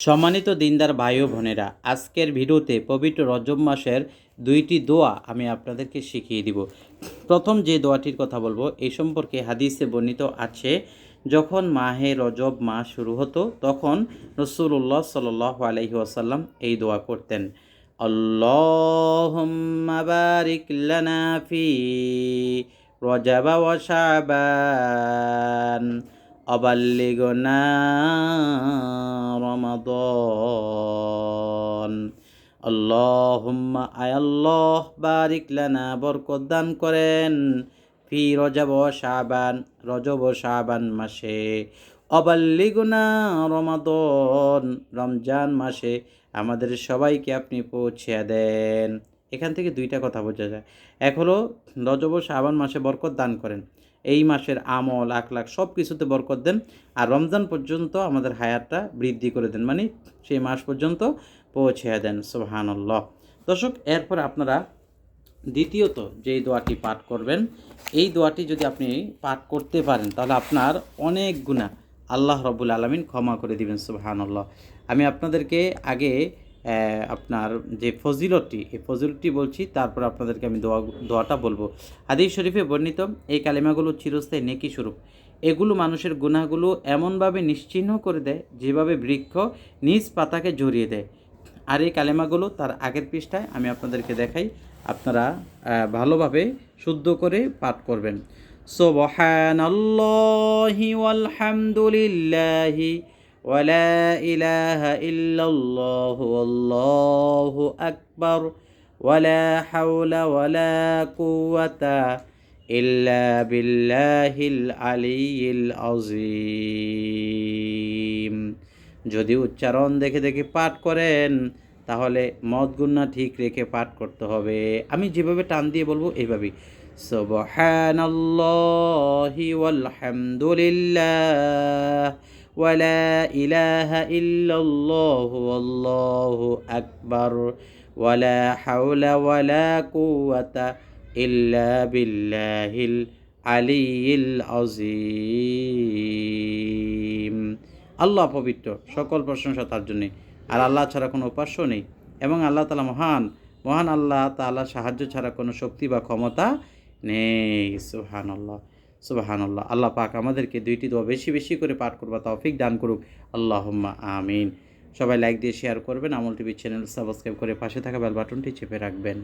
সম্মানিত দিনদার ভাই ও বোনেরা, আজকের ভিডিওতে পবিত্র রজব মাসের দুইটি দোয়া আমি আপনাদেরকে শিখিয়ে দিব। প্রথম যে দোয়াটির কথা বলব, এই সম্পর্কে হাদিসে বর্ণিত আছে, যখন মাহে রজব মাস শুরু হতো, তখন রসুল্লাহ সাল আলহি আসাল্লাম এই দোয়া করতেন। শাবান। অবাল্লিগনা রমাদন আল্লাহুম্মা আয় আল্লাহ বারিক লানা বরকত দান করেন ফি রজব ও শাবান রজব ও শাবান মাসে অবাল্লিগুনা রমাদন রমজান মাসে আমাদের সবাইকে আপনি পৌঁছে দেন। এখান থেকে দুইটা কথা বোঝা যায়। এক হলো, রজব শাবান মাসে বরকত দান করেন। এই মাসের আমল আখ লাখ সব কিছুতে বরকত দেন আর রমজান পর্যন্ত আমাদের হায়াতটা বৃদ্ধি করে দেন। মানে সেই মাস পর্যন্ত পৌঁছে দেন, সুবহানাল্লাহ। দর্শক, এরপর আপনারা দ্বিতীয়ত যেই দোয়াটি পাঠ করবেন, এই দোয়াটি যদি আপনি পাঠ করতে পারেন, তাহলে আপনার অনেক গুণা আল্লাহ রবুল আলমিন ক্ষমা করে দিবেন, সুবহানাল্লাহ। আমি আপনাদেরকে আগে আপনার যে ফজিলতটি, এই ফজিলতটি বলছি, তারপর আপনাদেরকে আমি দোয়া, দোয়াটা বলব। হাদিস শরীফে বর্ণিত, এই কালিমাগুলো চিরস্থায়ী নেকি স্বরূপ। এগুলো মানুষের গুনাহগুলো এমনভাবে নিশ্চিহ্ন করে দেয়, যেভাবে বৃক্ষ নিজ পাতাকে জড়িয়ে দেয়। আর এই কালেমাগুলো তার আগের পৃষ্ঠায় আমি আপনাদেরকে দেখাই, আপনারা ভালোভাবে শুদ্ধ করে পাঠ করবেন। সুবহানাল্লাহি ওয়ালহামদুলিল্লাহি ওয়ালা ইলাহা ইল্লাল্লাহু আল্লাহু আকবার ওয়ালা হাওলা ওয়ালা কুওয়াতা ইল্লা বিল্লাহিল আলিয়্যিল আযীম যদি উচ্চারণ দেখে দেখে পাঠ করেন, তাহলে মদ গুন্না ঠিক রেখে পাঠ করতে হবে। আমি যেভাবে টান দিয়ে বলব, এইভাবেই। সুবহানাল্লাহি ওয়ালহামদুলিল্লাহ ওয়ালা ইলাহা ইল্লাল্লাহু আল্লাহু আকবার ওয়ালা হাওলা ওয়ালা কুওয়াতা ইল্লা বিল্লাহিল আলিয়্যিল আযীম আল্লাহ পবিত্র, সকল প্রশংসা তার জন্যে। আর আল্লাহ ছাড়া কোনো উপাস্য নেই। এবং আল্লাহ তালা মহান মহান আল্লাহ তাআলা সাহায্য ছাড়া কোনো শক্তি বা ক্ষমতা নেই। সুহান আল্লাহ সুবাহান আল্লাহ আল্লাহ পাক আমাদেরকে দুইটি দোয়া বেশি বেশি করে পাঠ করবা, তৌফিক দান করুক। আল্লাহম্মা আমিন। সবাই লাইক দিয়ে শেয়ার করবেন। আমল টিভি চ্যানেল সাবস্ক্রাইব করে পাশে থাকা বেল বাটনটি চেপে রাখবেন।